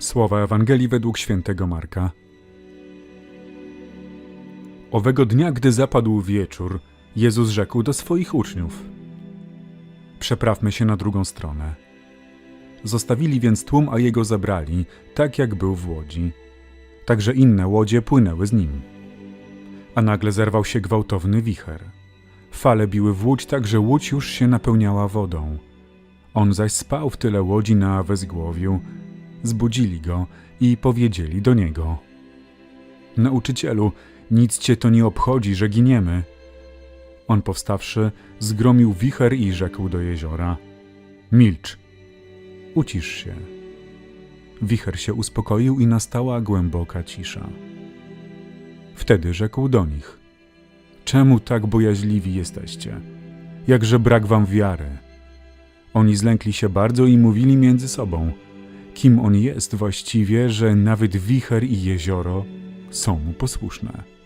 Słowa Ewangelii według świętego Marka. Owego dnia, gdy zapadł wieczór, Jezus rzekł do swoich uczniów: Przeprawmy się na drugą stronę. Zostawili więc tłum, a jego zabrali, tak jak był w łodzi. Także inne łodzie płynęły z nim. A nagle zerwał się gwałtowny wicher. Fale biły w łódź, tak że łódź już się napełniała wodą. On zaś spał w tyle łodzi na wezgłowiu. Zbudzili go i powiedzieli do niego: Nauczycielu, nic cię to nie obchodzi, że giniemy. On powstawszy, zgromił wicher i rzekł do jeziora: Milcz, ucisz się. Wicher się uspokoił i nastała głęboka cisza. Wtedy rzekł do nich: Czemu tak bojaźliwi jesteście? Jakże brak wam wiary? Oni zlękli się bardzo i mówili między sobą: Kim on jest właściwie, że nawet wicher i jezioro są mu posłuszne?